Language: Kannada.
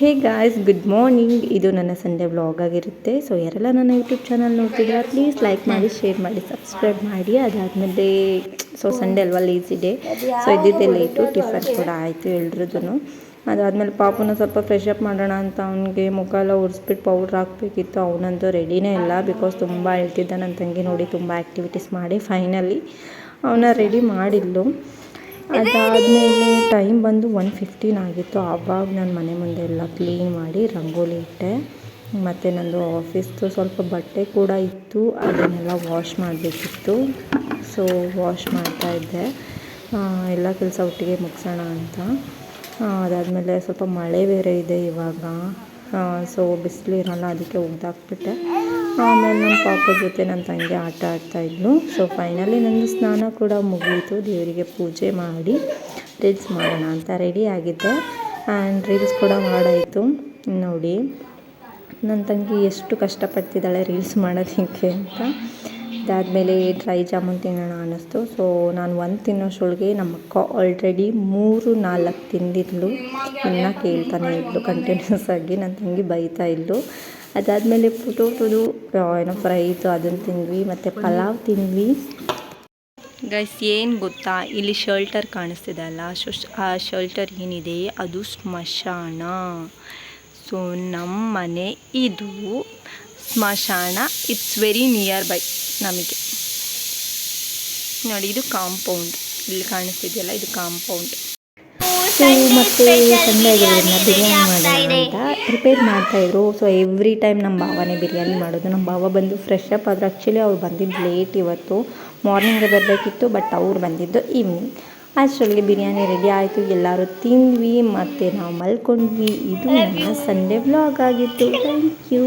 ಹೇ ಗಾಯ್ಸ್ ಗುಡ್ ಮಾರ್ನಿಂಗ್ ಇದು ನನ್ನ ಸಂಡೆ ವ್ಲಾಗ್ ಆಗಿರುತ್ತೆ. ಸೊ ಯಾರೆಲ್ಲ ನನ್ನ ಯೂಟ್ಯೂಬ್ ಚಾನಲ್ ನೋಡ್ತಿದ್ದೀರಾ ಪ್ಲೀಸ್ ಲೈಕ್ ಮಾಡಿ ಶೇರ್ ಮಾಡಿ ಸಬ್ಸ್ಕ್ರೈಬ್ ಮಾಡಿ. ಅದಾದಮೇಲೆ ಸೊ ಸಂಡೆ ಅಲ್ವಾ ಲೇಸಿ ಡೇ ಸೊ ಇದ್ದಿದ್ದೆ ಲೇಟು ಟಿಫನ್ ಕೂಡ ಆಯಿತು ಎಲ್ರದ್ದು ಅದಾದಮೇಲೆ ಪಾಪುನ ಸ್ವಲ್ಪ ಫ್ರೆಶ್ ಅಪ್ ಮಾಡೋಣ ಅಂತ ಅವನಿಗೆ ಮುಖ ಎಲ್ಲ ಒರೆಸ್ಬಿಟ್ಟು ಪೌಡ್ರ್ ಹಾಕಬೇಕಿತ್ತು. ಅವನಂತೂ ರೆಡಿನೇ ಇಲ್ಲ ಬಿಕಾಸ್ ತುಂಬ ಹೇಳ್ತಿದ್ದ ನನ್ನ ತಂಗಿ ನೋಡಿ ತುಂಬ ಆ್ಯಕ್ಟಿವಿಟೀಸ್ ಮಾಡಿ ಫೈನಲಿ ಅವನ ರೆಡಿ ಮಾಡಿದ್ಲು ಅದಾದಮೇಲೆ ಟೈಮ್ ಬಂದು ಒನ್ ಫಿಫ್ಟೀನ್ ಆಗಿತ್ತು. ಆವಾಗ ನಾನು ಮನೆ ಮುಂದೆ ಎಲ್ಲ ಕ್ಲೀನ್ ಮಾಡಿ ರಂಗೋಲಿ ಇಟ್ಟೆ. ಮತ್ತು ನಂದು ಆಫೀಸ್ದು ಸ್ವಲ್ಪ ಬಟ್ಟೆ ಕೂಡ ಇತ್ತು. ಅದನ್ನೆಲ್ಲ ವಾಶ್ ಮಾಡಬೇಕಿತ್ತು. ಸೊ ವಾಶ್ ಮಾಡ್ತಾಯಿದ್ದೆ ಎಲ್ಲ ಕೆಲಸ ಒಟ್ಟಿಗೆ ಮುಗಿಸೋಣ ಅಂತ. ಅದಾದಮೇಲೆ ಸ್ವಲ್ಪ ಮಳೆ ಬೇರೆ ಇದೆ ಇವಾಗ. ಸೊ ಬಿಸಿಲು ಇರೋಲ್ಲ, ಅದಕ್ಕೆ ಒಗ್ದಾಕ್ಬಿಟ್ಟೆ. ಆಮೇಲೆ ನನ್ನ ಪಾಪ ಜೊತೆ ನನ್ನ ತಂಗಿ ಆಟ ಆಡ್ತಾಯಿದ್ಲು ಸೊ ಫೈನಲಿ ನನ್ನ ಸ್ನಾನ ಕೂಡ ಮುಗಿಯಿತು ದೇವರಿಗೆ ಪೂಜೆ ಮಾಡಿ ರೀಲ್ಸ್ ಮಾಡೋಣ ಅಂತ ರೆಡಿ ಆಗಿದ್ದೆ. ಆ್ಯಂಡ್ ರೀಲ್ಸ್ ಕೂಡ ಮಾಡಾಯಿತು ನೋಡಿ ನನ್ನ ತಂಗಿ ಎಷ್ಟು ಕಷ್ಟಪಡ್ತಿದ್ದಾಳೆ ರೀಲ್ಸ್ ಮಾಡೋದಕ್ಕೆ ಅಂತ. ಅದಾದಮೇಲೆ ಡ್ರೈ ಜಾಮೂನ್ ತಿನ್ನೋಣ ಅನ್ನಿಸ್ತು. ಸೊ ನಾನು ಒಂದು ತಿನ್ನೋಷ್ಟೊಳಗೆ ನಮ್ಮ ಅಕ್ಕ ಆಲ್ರೆಡಿ ಮೂರು, ನಾಲ್ಕು ತಿಂದಿದ್ಲು. ಇನ್ನೂ ಕೇಳ್ತಾನೆ ಇದ್ಲು ಕಂಟಿನ್ಯೂಸ್ ಆಗಿ. ನನ್ನ ತಂಗಿ ಬೈತಾ ಇದ್ಲು. ಅದಾದಮೇಲೆ ಪುಟೋಟದು ಏನೋ ಫ್ರೈ ಇತ್ತು ಅದನ್ನು ತಿಂದ್ವಿ. ಮತ್ತು ಪಲಾವ್ ತಿಂದ್ವಿ. ಗೈಸ್ ಏನು ಗೊತ್ತಾ? ಇಲ್ಲಿ ಶೆಲ್ಟರ್ ಕಾಣಿಸ್ತಿದೆ ಅಲ್ಲ? ಆ ಶೆಲ್ಟರ್ ಏನಿದೆ? ಅದು ಸ್ಮಶಾನ. ಸೊ ನಮ್ಮ ಮನೆ ಇದು ಸ್ಮಶಾನ ಇಟ್ಸ್ ವೆರಿ ನಿಯರ್ ಬೈ ನಮಗೆ. ನೋಡಿ ಇದು ಕಾಂಪೌಂಡ್ ಇಲ್ಲಿ ಕಾಣಿಸ್ತಿದೆಯಲ್ಲ ಇದು ಕಾಂಪೌಂಡ್ ಸೊ ಮತ್ತು ಸಂಡೇ ಆಗಿರೋದ್ರಿಂದ ಬಿರಿಯಾನಿ ಮಾಡೋಣ ಅಂತ ಪ್ರಿಪೇರ್ ಮಾಡ್ತಾಯಿದ್ರು ಸೊ ಎವ್ರಿ ಟೈಮ್ ನಮ್ಮ ಭಾವನೇ ಬಿರಿಯಾನಿ ಮಾಡೋದು ನಮ್ಮ ಭಾವ ಬಂದು ಫ್ರೆಶ್ ಅಪ್ ಆದರೆ. ಆ್ಯಕ್ಚುಲಿ ಅವ್ರು ಬಂದಿದ್ದು ಲೇಟ್ ಇವತ್ತು. ಮಾರ್ನಿಂಗ್ ಬರಬೇಕಿತ್ತು ಬಟ್ ಅವ್ರು ಬಂದಿದ್ದು ಈವ್ನಿಂಗ್ ಅಷ್ಟರಲ್ಲಿ ಬಿರಿಯಾನಿ ರೆಡಿ ಆಯಿತು. ಎಲ್ಲರೂ ತಿಂದ್ವಿ ಮತ್ತು ನಾವು ಮಲ್ಕೊಂಡ್ವಿ. ಇದು ನನ್ನ ಸಂಡೇ ವ್ಲಾಗ್ ಆಗಿತ್ತು. Thank you